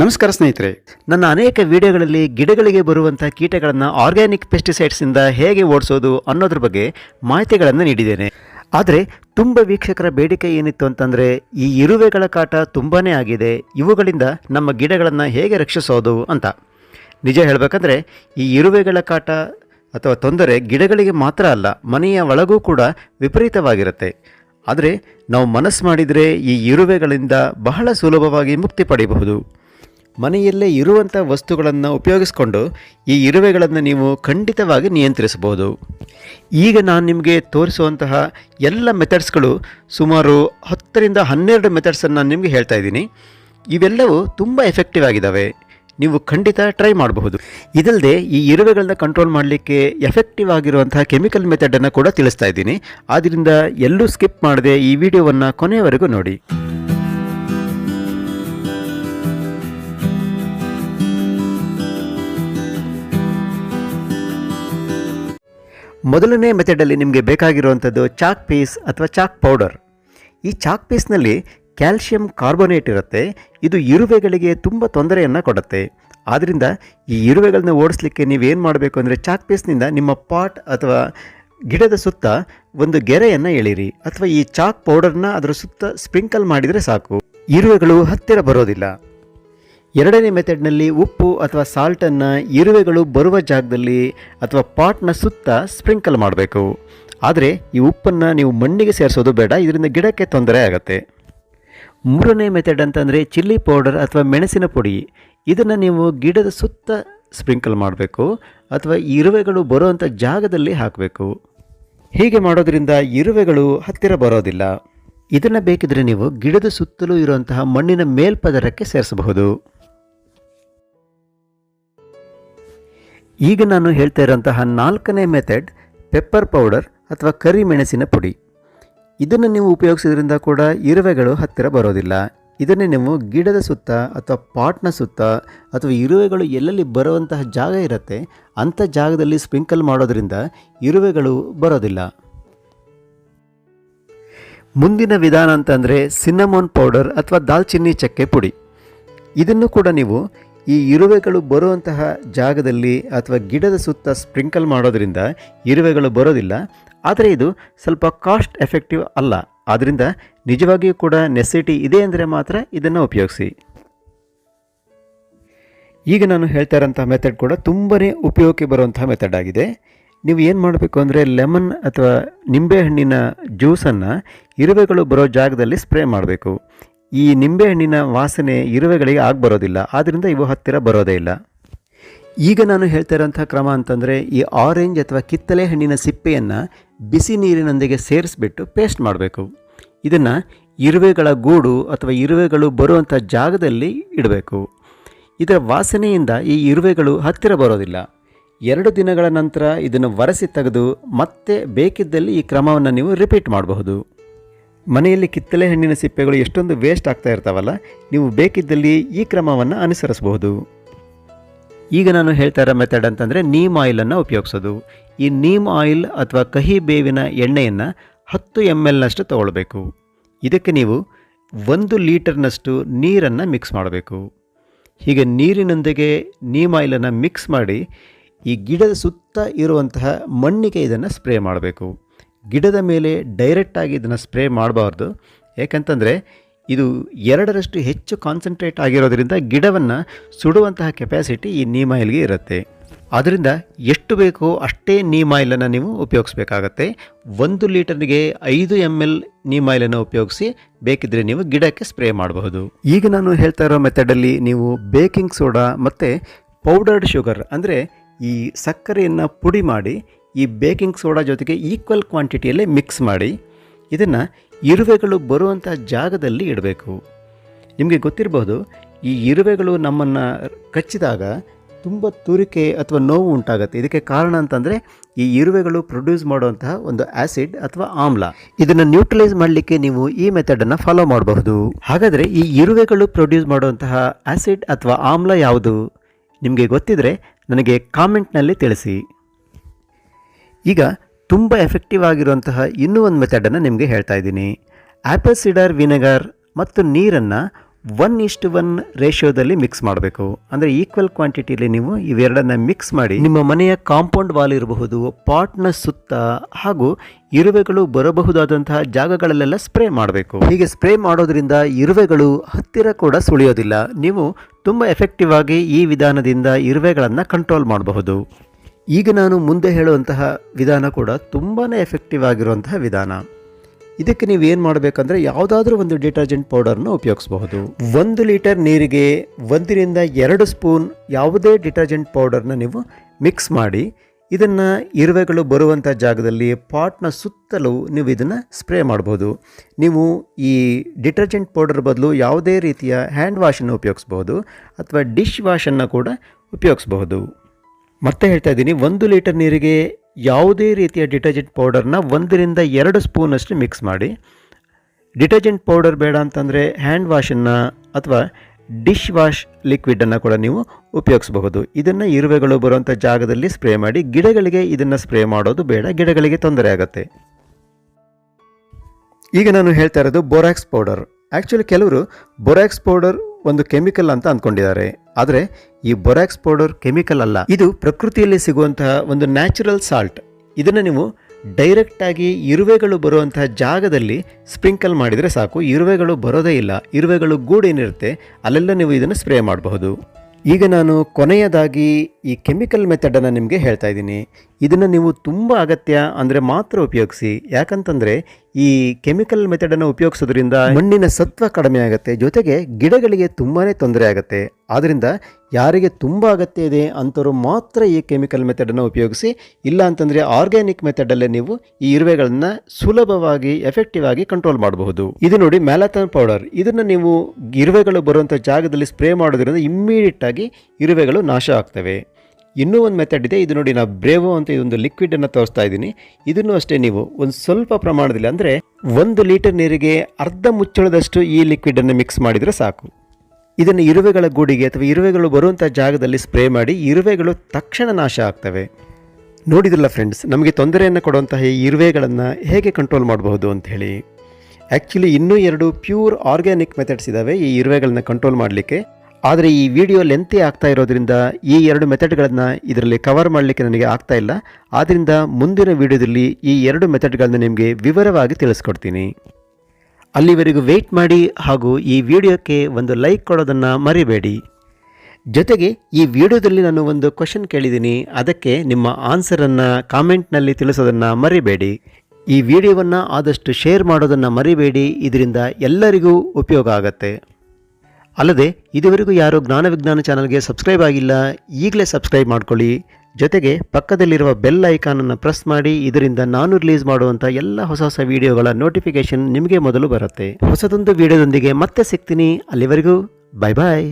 ನಮಸ್ಕಾರ ಸ್ನೇಹಿತರೆ. ನನ್ನ ಅನೇಕ ವಿಡಿಯೋಗಳಲ್ಲಿ ಗಿಡಗಳಿಗೆ ಬರುವಂಥ ಕೀಟಗಳನ್ನು ಆರ್ಗ್ಯಾನಿಕ್ ಪೆಸ್ಟಿಸೈಡ್ಸಿಂದ ಹೇಗೆ ಓಡಿಸೋದು ಅನ್ನೋದ್ರ ಬಗ್ಗೆ ಮಾಹಿತಿಗಳನ್ನು ನೀಡಿದ್ದೇನೆ. ಆದರೆ ತುಂಬ ವೀಕ್ಷಕರ ಬೇಡಿಕೆ ಏನಿತ್ತು ಅಂತಂದರೆ ಈ ಇರುವೆಗಳ ಕಾಟ ತುಂಬಾ ಆಗಿದೆ. ಇವುಗಳಿಂದ ನಮ್ಮ ಗಿಡಗಳನ್ನು ಹೇಗೆ ರಕ್ಷಿಸೋದು ಅಂತ. ನಿಜ ಹೇಳಬೇಕಂದ್ರೆ ಈ ಇರುವೆಗಳ ಕಾಟ ಅಥವಾ ತೊಂದರೆ ಗಿಡಗಳಿಗೆ ಮಾತ್ರ ಅಲ್ಲ, ಮನೆಯ ಒಳಗೂ ಕೂಡ ವಿಪರೀತವಾಗಿರುತ್ತೆ. ಆದರೆ ನಾವು ಮನಸ್ಸು ಮಾಡಿದರೆ ಈ ಇರುವೆಗಳಿಂದ ಬಹಳ ಸುಲಭವಾಗಿ ಮುಕ್ತಿ ಪಡೆಯಬಹುದು. ಮನೆಯಲ್ಲೇ ಇರುವಂಥ ವಸ್ತುಗಳನ್ನು ಉಪಯೋಗಿಸ್ಕೊಂಡು ಈ ಇರುವೆಗಳನ್ನು ನೀವು ಖಂಡಿತವಾಗಿ ನಿಯಂತ್ರಿಸಬಹುದು. ಈಗ ನಾನು ನಿಮಗೆ ತೋರಿಸುವಂತಹ ಎಲ್ಲ ಮೆಥಡ್ಸ್ಗಳು ಸುಮಾರು ಹತ್ತರಿಂದ ಹನ್ನೆರಡು ಮೆಥಡ್ಸನ್ನು ನಾನು ನಿಮಗೆ ಹೇಳ್ತಾ ಇದ್ದೀನಿ. ಇವೆಲ್ಲವೂ ತುಂಬ ಎಫೆಕ್ಟಿವ್ ಆಗಿದ್ದಾವೆ ನೀವು ಖಂಡಿತ ಟ್ರೈ ಮಾಡಬಹುದು. ಇದಲ್ಲದೆ ಈ ಇರುವೆಗಳನ್ನ ಕಂಟ್ರೋಲ್ ಮಾಡಲಿಕ್ಕೆ ಎಫೆಕ್ಟಿವ್ ಆಗಿರುವಂತಹ ಕೆಮಿಕಲ್ ಮೆಥಡನ್ನು ಕೂಡ ತಿಳಿಸ್ತಾ ಇದ್ದೀನಿ. ಆದ್ದರಿಂದ ಎಲ್ಲೂ ಸ್ಕಿಪ್ ಮಾಡದೆ ಈ ವಿಡಿಯೋವನ್ನು ಕೊನೆಯವರೆಗೂ ನೋಡಿ. ಮೊದಲನೇ ಮೆಥಡಲ್ಲಿ ನಿಮಗೆ ಬೇಕಾಗಿರುವಂಥದ್ದು ಚಾಕ್ ಪೀಸ್ ಅಥವಾ ಚಾಕ್ ಪೌಡರ್. ಈ ಚಾಕ್ ಪೀಸ್ನಲ್ಲಿ ಕ್ಯಾಲ್ಶಿಯಂ ಕಾರ್ಬೋನೇಟ್ ಇರುತ್ತೆ. ಇದು ಇರುವೆಗಳಿಗೆ ತುಂಬ ತೊಂದರೆಯನ್ನು ಕೊಡುತ್ತೆ. ಆದ್ದರಿಂದ ಈ ಇರುವೆಗಳನ್ನ ಓಡಿಸ್ಲಿಕ್ಕೆ ನೀವೇನು ಮಾಡಬೇಕು ಅಂದರೆ ಚಾಕ್ ಪೀಸ್ನಿಂದ ನಿಮ್ಮ ಪಾಟ್ ಅಥವಾ ಗಿಡದ ಸುತ್ತ ಒಂದು ಗೆರೆಯನ್ನು ಎಳೀರಿ ಅಥವಾ ಈ ಚಾಕ್ ಪೌಡರ್ನ ಅದರ ಸುತ್ತ ಸ್ಪ್ರಿಂಕಲ್ ಮಾಡಿದರೆ ಸಾಕು. ಇರುವೆಗಳು ಹತ್ತಿರ ಬರೋದಿಲ್ಲ. ಎರಡನೇ ಮೆಥಡ್ನಲ್ಲಿ ಉಪ್ಪು ಅಥವಾ ಸಾಲ್ಟನ್ನು ಇರುವೆಗಳು ಬರುವ ಜಾಗದಲ್ಲಿ ಅಥವಾ ಪಾಟ್ನ ಸುತ್ತ ಸ್ಪ್ರಿಂಕಲ್ ಮಾಡಬೇಕು. ಆದರೆ ಈ ಉಪ್ಪನ್ನು ನೀವು ಮಣ್ಣಿಗೆ ಸೇರಿಸೋದು ಬೇಡ, ಇದರಿಂದ ಗಿಡಕ್ಕೆ ತೊಂದರೆ ಆಗುತ್ತೆ. ಮೂರನೇ ಮೆಥಡ್ ಅಂತಂದರೆ ಚಿಲ್ಲಿ ಪೌಡರ್ ಅಥವಾ ಮೆಣಸಿನ ಪುಡಿ. ಇದನ್ನು ನೀವು ಗಿಡದ ಸುತ್ತ ಸ್ಪ್ರಿಂಕಲ್ ಮಾಡಬೇಕು, ಅಥವಾ ಇರುವೆಗಳು ಬರುವಂಥ ಜಾಗದಲ್ಲಿ ಹಾಕಬೇಕು. ಹೀಗೆ ಮಾಡೋದರಿಂದ ಇರುವೆಗಳು ಹತ್ತಿರ ಬರೋದಿಲ್ಲ. ಇದನ್ನು ಬೇಕಿದ್ರೆ ನೀವು ಗಿಡದ ಸುತ್ತಲೂ ಇರುವಂತಹ ಮಣ್ಣಿನ ಮೇಲ್ಪದರಕ್ಕೆ ಸೇರಿಸಬಹುದು. ಈಗ ನಾನು ಹೇಳ್ತಾ ಇರೋಂತಹ ನಾಲ್ಕನೇ ಮೆಥಡ್ ಪೆಪ್ಪರ್ ಪೌಡರ್ ಅಥವಾ ಕರಿ ಮೆಣಸಿನ ಪುಡಿ. ಇದನ್ನು ನೀವು ಉಪಯೋಗಿಸೋದ್ರಿಂದ ಕೂಡ ಇರುವೆಗಳು ಹತ್ತಿರ ಬರೋದಿಲ್ಲ. ಇದನ್ನೇ ನೀವು ಗಿಡದ ಸುತ್ತ ಅಥವಾ ಪಾಟ್ನ ಸುತ್ತ ಅಥವಾ ಇರುವೆಗಳು ಎಲ್ಲೆಲ್ಲಿ ಬರುವಂತಹ ಜಾಗ ಇರುತ್ತೆ ಅಂಥ ಜಾಗದಲ್ಲಿ ಸ್ಪ್ರಿಂಕಲ್ ಮಾಡೋದ್ರಿಂದ ಇರುವೆಗಳು ಬರೋದಿಲ್ಲ. ಮುಂದಿನ ವಿಧಾನ ಅಂತಂದರೆ ಸಿನ್ನಮೋನ್ ಪೌಡರ್ ಅಥವಾ ದಾಲ್ಚಿನ್ನಿ ಚಕ್ಕೆ ಪುಡಿ. ಇದನ್ನು ಕೂಡ ನೀವು ಈ ಇರುವೆಗಳು ಬರುವಂತಹ ಜಾಗದಲ್ಲಿ ಅಥವಾ ಗಿಡದ ಸುತ್ತ ಸ್ಪ್ರಿಂಕಲ್ ಮಾಡೋದರಿಂದ ಇರುವೆಗಳು ಬರೋದಿಲ್ಲ. ಆದರೆ ಇದು ಸ್ವಲ್ಪ ಕಾಸ್ಟ್ ಎಫೆಕ್ಟಿವ್ ಅಲ್ಲ. ಆದ್ದರಿಂದ ನಿಜವಾಗಿಯೂ ಕೂಡ ನೆಸಿಟಿ ಇದೆ ಅಂದರೆ ಮಾತ್ರ ಇದನ್ನು ಉಪಯೋಗಿಸಿ. ಈಗ ನಾನು ಹೇಳ್ತಾ ಇರೋಂಥ ಮೆಥಡ್ ಕೂಡ ತುಂಬನೇ ಉಪಯೋಗಕ್ಕೆ ಬರುವಂತಹ ಮೆಥಡ್ ಆಗಿದೆ. ನೀವು ಏನು ಮಾಡಬೇಕು ಅಂದರೆ ಲೆಮನ್ ಅಥವಾ ನಿಂಬೆಹಣ್ಣಿನ ಜ್ಯೂಸನ್ನು ಇರುವೆಗಳು ಬರೋ ಜಾಗದಲ್ಲಿ ಸ್ಪ್ರೇ ಮಾಡಬೇಕು. ಈ ನಿಂಬೆಹಣ್ಣಿನ ವಾಸನೆ ಇರುವೆಗಳಿಗೆ ಆಗಬರೋದಿಲ್ಲ. ಆದ್ದರಿಂದ ಇವು ಹತ್ತಿರ ಬರೋದೇ ಇಲ್ಲ. ಈಗ ನಾನು ಹೇಳ್ತಾ ಇರೋಂಥ ಕ್ರಮ ಅಂತಂದರೆ ಈ ಆರೆಂಜ್ ಅಥವಾ ಕಿತ್ತಲೆ ಹಣ್ಣಿನ ಸಿಪ್ಪೆಯನ್ನು ಬಿಸಿ ನೀರಿನೊಂದಿಗೆ ಸೇರಿಸ್ಬಿಟ್ಟು ಪೇಸ್ಟ್ ಮಾಡಬೇಕು. ಇದನ್ನು ಇರುವೆಗಳ ಗೂಡು ಅಥವಾ ಇರುವೆಗಳು ಬರುವಂಥ ಜಾಗದಲ್ಲಿ ಇಡಬೇಕು. ಇದರ ವಾಸನೆಯಿಂದ ಈ ಇರುವೆಗಳು ಹತ್ತಿರ ಬರೋದಿಲ್ಲ. ಎರಡು ದಿನಗಳ ನಂತರ ಇದನ್ನು ಒರೆಸಿ ತೆಗೆದು ಮತ್ತೆ ಬೇಕಿದ್ದಲ್ಲಿ ಈ ಕ್ರಮವನ್ನು ನೀವು ರಿಪೀಟ್ ಮಾಡಬಹುದು. ಮನೆಯಲ್ಲಿ ಕಿತ್ತಳೆ ಹಣ್ಣಿನ ಸಿಪ್ಪೆಗಳು ಎಷ್ಟೊಂದು ವೇಸ್ಟ್ ಆಗ್ತಾ ಇರ್ತಾವಲ್ಲ, ನೀವು ಬೇಕಿದ್ದಲ್ಲಿ ಈ ಕ್ರಮವನ್ನು ಅನುಸರಿಸಬಹುದು. ಈಗ ನಾನು ಹೇಳ್ತಾ ಇರೋ ಮೆಥಡ್ ಅಂತಂದರೆ ನೀಮ್ ಆಯಿಲನ್ನು ಉಪಯೋಗಿಸೋದು. ಈ ನೀಮ್ ಆಯಿಲ್ ಅಥವಾ ಕಹಿ ಬೇವಿನ ಎಣ್ಣೆಯನ್ನು ಹತ್ತು ಎಂ ಎಲ್ನಷ್ಟು ತಗೊಳ್ಬೇಕು. ಇದಕ್ಕೆ ನೀವು ಒಂದು ಲೀಟರ್ನಷ್ಟು ನೀರನ್ನು ಮಿಕ್ಸ್ ಮಾಡಬೇಕು. ಹೀಗೆ ನೀರಿನೊಂದಿಗೆ ನೀಮ್ ಆಯಿಲನ್ನು ಮಿಕ್ಸ್ ಮಾಡಿ ಈ ಗಿಡದ ಸುತ್ತ ಇರುವಂತಹ ಮಣ್ಣಿಗೆ ಇದನ್ನು ಸ್ಪ್ರೇ ಮಾಡಬೇಕು. ಗಿಡದ ಮೇಲೆ ಡೈರೆಕ್ಟಾಗಿ ಇದನ್ನು ಸ್ಪ್ರೇ ಮಾಡಬಾರ್ದು. ಯಾಕಂತಂದರೆ ಇದು ಎರಡರಷ್ಟು ಹೆಚ್ಚು ಕಾನ್ಸಂಟ್ರೇಟ್ ಆಗಿರೋದರಿಂದ ಗಿಡವನ್ನು ಸುಡುವಂತಹ ಕೆಪ್ಯಾಸಿಟಿ ಈ ನೀಮ್ ಆಯಿಲ್ಗೆ ಇರುತ್ತೆ. ಆದ್ದರಿಂದ ಎಷ್ಟು ಬೇಕೋ ಅಷ್ಟೇ ನೀಮ್ ಆಯಿಲನ್ನು ನೀವು ಉಪಯೋಗಿಸ್ಬೇಕಾಗತ್ತೆ. ಒಂದು ಲೀಟರ್ಗೆ ಐದು ಎಂ ಎಲ್ ನೀಮ್ ಆಯಿಲನ್ನು ಉಪಯೋಗಿಸಿ ಬೇಕಿದ್ರೆ ನೀವು ಗಿಡಕ್ಕೆ ಸ್ಪ್ರೇ ಮಾಡಬಹುದು. ಈಗ ನಾನು ಹೇಳ್ತಾ ಇರೋ ಮೆಥಡಲ್ಲಿ ನೀವು ಬೇಕಿಂಗ್ ಸೋಡಾ ಮತ್ತು ಪೌಡರ್ಡ್ ಶುಗರ್ ಅಂದರೆ ಈ ಸಕ್ಕರೆಯನ್ನು ಪುಡಿ ಮಾಡಿ ಈ ಬೇಕಿಂಗ್ ಸೋಡಾ ಜೊತೆಗೆ ಈಕ್ವಲ್ ಕ್ವಾಂಟಿಟಿಯಲ್ಲೇ ಮಿಕ್ಸ್ ಮಾಡಿ ಇದನ್ನು ಇರುವೆಗಳು ಬರುವಂಥ ಜಾಗದಲ್ಲಿ ಇಡಬೇಕು. ನಿಮಗೆ ಗೊತ್ತಿರಬಹುದು ಈ ಇರುವೆಗಳು ನಮ್ಮನ್ನು ಕಚ್ಚಿದಾಗ ತುಂಬ ತುರಿಕೆ ಅಥವಾ ನೋವು ಉಂಟಾಗುತ್ತೆ. ಇದಕ್ಕೆ ಕಾರಣ ಅಂತಂದರೆ ಈ ಇರುವೆಗಳು ಪ್ರೊಡ್ಯೂಸ್ ಮಾಡುವಂತಹ ಒಂದು ಆ್ಯಸಿಡ್ ಅಥವಾ ಆಮ್ಲ. ಇದನ್ನು ನ್ಯೂಟ್ರಲೈಸ್ ಮಾಡಲಿಕ್ಕೆ ನೀವು ಈ ಮೆಥಡನ್ನು ಫಾಲೋ ಮಾಡಬಹುದು. ಹಾಗಾದರೆ ಈ ಇರುವೆಗಳು ಪ್ರೊಡ್ಯೂಸ್ ಮಾಡುವಂತಹ ಆ್ಯಸಿಡ್ ಅಥವಾ ಆಮ್ಲ ಯಾವುದು? ನಿಮಗೆ ಗೊತ್ತಿದ್ರೆ ನನಗೆ ಕಾಮೆಂಟ್ನಲ್ಲಿ ತಿಳಿಸಿ. ಈಗ ತುಂಬ ಎಫೆಕ್ಟಿವ್ ಆಗಿರುವಂತಹ ಇನ್ನೂ ಒಂದು ಮೆಥಡನ್ನು ನಿಮಗೆ ಹೇಳ್ತಾ ಇದ್ದೀನಿ. ಆ್ಯಪಲ್ ಸಿಡರ್ ವಿನೆಗರ್ ಮತ್ತು ನೀರನ್ನು ಒನ್ ಇಷ್ಟು ಒನ್ ರೇಷಿಯೋದಲ್ಲಿ ಮಿಕ್ಸ್ ಮಾಡಬೇಕು. ಅಂದರೆ ಈಕ್ವಲ್ ಕ್ವಾಂಟಿಟಿಯಲ್ಲಿ ನೀವು ಇವೆರಡನ್ನ ಮಿಕ್ಸ್ ಮಾಡಿ ನಿಮ್ಮ ಮನೆಯ ಕಾಂಪೌಂಡ್ ವಾಲ್ ಇರಬಹುದು ಪಾಟ್ನ ಸುತ್ತ ಹಾಗೂ ಇರುವೆಗಳು ಬರಬಹುದಾದಂತಹ ಜಾಗಗಳಲ್ಲೆಲ್ಲ ಸ್ಪ್ರೇ ಮಾಡಬೇಕು. ಹೀಗೆ ಸ್ಪ್ರೇ ಮಾಡೋದ್ರಿಂದ ಇರುವೆಗಳು ಹತ್ತಿರ ಕೂಡ ಸುಳಿಯೋದಿಲ್ಲ. ನೀವು ತುಂಬ ಎಫೆಕ್ಟಿವ್ ಆಗಿ ಈ ವಿಧಾನದಿಂದ ಇರುವೆಗಳನ್ನು ಕಂಟ್ರೋಲ್ ಮಾಡಬಹುದು. ಈಗ ನಾನು ಮುಂದೆ ಹೇಳುವಂತಹ ವಿಧಾನ ಕೂಡ ತುಂಬಾ ಎಫೆಕ್ಟಿವ್ ಆಗಿರುವಂತಹ ವಿಧಾನ. ಇದಕ್ಕೆ ನೀವು ಏನು ಮಾಡಬೇಕಂದ್ರೆ ಯಾವುದಾದ್ರೂ ಒಂದು ಡಿಟರ್ಜೆಂಟ್ ಪೌಡರ್ನ ಉಪಯೋಗಿಸಬಹುದು. ಒಂದು ಲೀಟರ್ ನೀರಿಗೆ ಒಂದರಿಂದ ಎರಡು ಸ್ಪೂನ್ ಯಾವುದೇ ಡಿಟರ್ಜೆಂಟ್ ಪೌಡರ್ನ ನೀವು ಮಿಕ್ಸ್ ಮಾಡಿ, ಇದನ್ನು ಇರುವೆಗಳು ಬರುವಂಥ ಜಾಗದಲ್ಲಿ ಪಾಟ್ನ ಸುತ್ತಲೂ ನೀವು ಇದನ್ನು ಸ್ಪ್ರೇ ಮಾಡ್ಬೋದು ನೀವು ಈ ಡಿಟರ್ಜೆಂಟ್ ಪೌಡರ್ ಬದಲು ಯಾವುದೇ ರೀತಿಯ ಹ್ಯಾಂಡ್ ವಾಶನ್ನು ಉಪಯೋಗಿಸ್ಬೋದು ಅಥವಾ ಡಿಶ್ ವಾಶನ್ನು ಕೂಡ ಉಪಯೋಗಿಸ್ಬಹುದು. ಮತ್ತೆ ಹೇಳ್ತಾ ಇದ್ದೀನಿ, ಒಂದು ಲೀಟರ್ ನೀರಿಗೆ ಯಾವುದೇ ರೀತಿಯ ಡಿಟರ್ಜೆಂಟ್ ಪೌಡರ್ನ ಒಂದರಿಂದ ಎರಡು ಸ್ಪೂನಷ್ಟು ಮಿಕ್ಸ್ ಮಾಡಿ. ಡಿಟರ್ಜೆಂಟ್ ಪೌಡರ್ ಬೇಡ ಅಂತಂದರೆ ಹ್ಯಾಂಡ್ ವಾಶನ್ನು ಅಥವಾ ಡಿಶ್ ವಾಶ್ ಲಿಕ್ವಿಡನ್ನು ಕೂಡ ನೀವು ಉಪಯೋಗಿಸಬಹುದು. ಇದನ್ನು ಇರುವೆಗಳು ಬರುವಂಥ ಜಾಗದಲ್ಲಿ ಸ್ಪ್ರೇ ಮಾಡಿ, ಗಿಡಗಳಿಗೆ ಇದನ್ನು ಸ್ಪ್ರೇ ಮಾಡೋದು ಬೇಡ, ಗಿಡಗಳಿಗೆ ತೊಂದರೆ ಆಗುತ್ತೆ. ಈಗ ನಾನು ಹೇಳ್ತಾ ಇರೋದು ಬೋರಾಕ್ಸ್ ಪೌಡರ್ ಆ್ಯಕ್ಚುಲಿ ಕೆಲವರು ಬೋರಾಕ್ಸ್ ಪೌಡರ್ ಒಂದು ಕೆಮಿಕಲ್ ಅಂತ ಅಂದ್ಕೊಂಡಿದ್ದಾರೆ. ಆದರೆ ಈ ಬೊರಾಕ್ಸ್ ಪೌಡರ್ ಕೆಮಿಕಲ್ ಅಲ್ಲ. ಇದು ಪ್ರಕೃತಿಯಲ್ಲಿ ಸಿಗುವಂತಹ ಒಂದು ನ್ಯಾಚುರಲ್ ಸಾಲ್ಟ್. ಇದನ್ನು ನೀವು ಡೈರೆಕ್ಟಾಗಿ ಇರುವೆಗಳು ಬರುವಂತಹ ಜಾಗದಲ್ಲಿ ಸ್ಪ್ರಿಂಕಲ್ ಮಾಡಿದರೆ ಸಾಕು. ಇರುವೆಗಳು ಬರೋದೇ ಇಲ್ಲ. ಇರುವೆಗಳು ಗೂಡೇನಿರುತ್ತೆ. ಅಲ್ಲೆಲ್ಲ ನೀವು ಇದನ್ನು ಸ್ಪ್ರೇ ಮಾಡಬಹುದು. ಈಗ ನಾನು ಕೊನೆಯದಾಗಿ ಈ ಕೆಮಿಕಲ್ ಮೆಥಡನ್ನು ನಿಮಗೆ ಹೇಳ್ತಾ ಇದ್ದೀನಿ. ಇದನ್ನು ನೀವು ತುಂಬ ಅಗತ್ಯ ಅಂದರೆ ಮಾತ್ರ ಉಪಯೋಗಿಸಿ. ಯಾಕಂತಂದರೆ ಈ ಕೆಮಿಕಲ್ ಮೆಥಡನ್ನು ಉಪಯೋಗಿಸೋದ್ರಿಂದ ಮಣ್ಣಿನ ಸತ್ವ ಕಡಿಮೆ ಆಗುತ್ತೆ, ಜೊತೆಗೆ ಗಿಡಗಳಿಗೆ ತುಂಬಾ ತೊಂದರೆ ಆಗುತ್ತೆ. ಆದ್ದರಿಂದ ಯಾರಿಗೆ ತುಂಬ ಅಗತ್ಯ ಇದೆ ಅಂಥವ್ರು ಮಾತ್ರ ಈ ಕೆಮಿಕಲ್ ಮೆಥಡನ್ನು ಉಪಯೋಗಿಸಿ, ಇಲ್ಲ ಅಂತಂದರೆ ಆರ್ಗ್ಯಾನಿಕ್ ಮೆಥಡಲ್ಲೇ ನೀವು ಈ ಇರುವೆಗಳನ್ನು ಸುಲಭವಾಗಿ ಎಫೆಕ್ಟಿವ್ ಆಗಿ ಕಂಟ್ರೋಲ್ ಮಾಡಬಹುದು. ಇದು ನೋಡಿ ಮ್ಯಾಲಾಥಾನ್ ಪೌಡರ್ ಇದನ್ನು ನೀವು ಇರುವೆಗಳು ಬರುವಂಥ ಜಾಗದಲ್ಲಿ ಸ್ಪ್ರೇ ಮಾಡೋದ್ರಿಂದ ಇಮ್ಮಿಡಿಯೇಟ್ ಆಗಿ ಇರುವೆಗಳು ನಾಶ ಆಗ್ತವೆ. ಇನ್ನೂ ಒಂದು ಮೆಥಡ್ ಇದೆ. ಇದು ನೋಡಿ ನಾವು ಬ್ರೇವೋ ಅಂತ ಇದೊಂದು ಲಿಕ್ವಿಡನ್ನು ತೋರಿಸ್ತಾ ಇದ್ದೀನಿ. ಇದನ್ನು ಅಷ್ಟೇ ನೀವು ಒಂದು ಸ್ವಲ್ಪ ಪ್ರಮಾಣದಲ್ಲಿ ಅಂದರೆ ಒಂದು ಲೀಟರ್ ನೀರಿಗೆ ಅರ್ಧ ಮುಚ್ಚಳದಷ್ಟು ಈ ಲಿಕ್ವಿಡನ್ನು ಮಿಕ್ಸ್ ಮಾಡಿದರೆ ಸಾಕು. ಇದನ್ನು ಇರುವೆಗಳ ಗೂಡಿಗೆ ಅಥವಾ ಇರುವೆಗಳು ಬರುವಂಥ ಜಾಗದಲ್ಲಿ ಸ್ಪ್ರೇ ಮಾಡಿ ಇರುವೆಗಳು ತಕ್ಷಣ ನಾಶ ಆಗ್ತವೆ. ನೋಡಿದ್ರಲ್ಲ ಫ್ರೆಂಡ್ಸ್ ನಮಗೆ ತೊಂದರೆಯನ್ನು ಕೊಡುವಂತಹ ಈ ಇರುವೆಗಳನ್ನು ಹೇಗೆ ಕಂಟ್ರೋಲ್ ಮಾಡಬಹುದು ಅಂತ ಹೇಳಿ. ಆ್ಯಕ್ಚುಲಿ ಇನ್ನೂ ಎರಡು ಪ್ಯೂರ್ ಆರ್ಗ್ಯಾನಿಕ್ ಮೆಥಡ್ಸ್ ಇದ್ದಾವೆ ಈ ಇರುವೆಗಳನ್ನ ಕಂಟ್ರೋಲ್ ಮಾಡಲಿಕ್ಕೆ. ಆದರೆ ಈ ವಿಡಿಯೋ ಲೆಂತಿ ಆಗ್ತಾ ಇರೋದ್ರಿಂದ ಈ ಎರಡು ಮೆಥಡ್ಗಳನ್ನು ಇದರಲ್ಲಿ ಕವರ್ ಮಾಡಲಿಕ್ಕೆ ನನಗೆ ಆಗ್ತಾ ಇಲ್ಲ. ಆದ್ದರಿಂದ ಮುಂದಿನ ವಿಡಿಯೋದಲ್ಲಿ ಈ ಎರಡು ಮೆಥಡ್ಗಳನ್ನು ನಿಮಗೆ ವಿವರವಾಗಿ ತಿಳಿಸ್ಕೊಡ್ತೀನಿ. ಅಲ್ಲಿವರೆಗೂ ವೆಯ್ಟ್ ಮಾಡಿ ಹಾಗೂ ಈ ವಿಡಿಯೋಕ್ಕೆ ಒಂದು ಲೈಕ್ ಕೊಡೋದನ್ನು ಮರಿಬೇಡಿ. ಜೊತೆಗೆ ಈ ವಿಡಿಯೋದಲ್ಲಿ ನಾನು ಒಂದು ಕ್ವಶನ್ ಕೇಳಿದ್ದೀನಿ. ಅದಕ್ಕೆ ನಿಮ್ಮ ಆನ್ಸರನ್ನು ಕಾಮೆಂಟ್ನಲ್ಲಿ ತಿಳಿಸೋದನ್ನು ಮರಿಬೇಡಿ. ಈ ವಿಡಿಯೋವನ್ನು ಆದಷ್ಟು ಶೇರ್ ಮಾಡೋದನ್ನು ಮರಿಬೇಡಿ. ಇದರಿಂದ ಎಲ್ಲರಿಗೂ ಉಪಯೋಗ ಆಗತ್ತೆ. ಅಲ್ಲದೆ ಇದುವರೆಗೂ ಯಾರು ಜ್ಞಾನ ವಿಜ್ಞಾನ ಚಾನಲ್ಗೆ ಸಬ್ಸ್ಕ್ರೈಬ್ ಆಗಿಲ್ಲ, ಈಗಲೇ ಸಬ್ಸ್ಕ್ರೈಬ್ ಮಾಡ್ಕೊಳ್ಳಿ. ಜೊತೆಗೆ ಪಕ್ಕದಲ್ಲಿರುವ ಬೆಲ್ ಐಕಾನನ್ನು ಪ್ರೆಸ್ ಮಾಡಿ, ಇದರಿಂದ ನಾನು ರಿಲೀಸ್ ಮಾಡುವಂಥ ಎಲ್ಲ ಹೊಸ ಹೊಸ ವಿಡಿಯೋಗಳ ನೋಟಿಫಿಕೇಶನ್ ನಿಮಗೆ ಮೊದಲು ಬರುತ್ತೆ. ಹೊಸದೊಂದು ವಿಡಿಯೋದೊಂದಿಗೆ ಮತ್ತೆ ಸಿಗ್ತೀನಿ. ಅಲ್ಲಿವರೆಗೂ ಬಾಯ್ ಬಾಯ್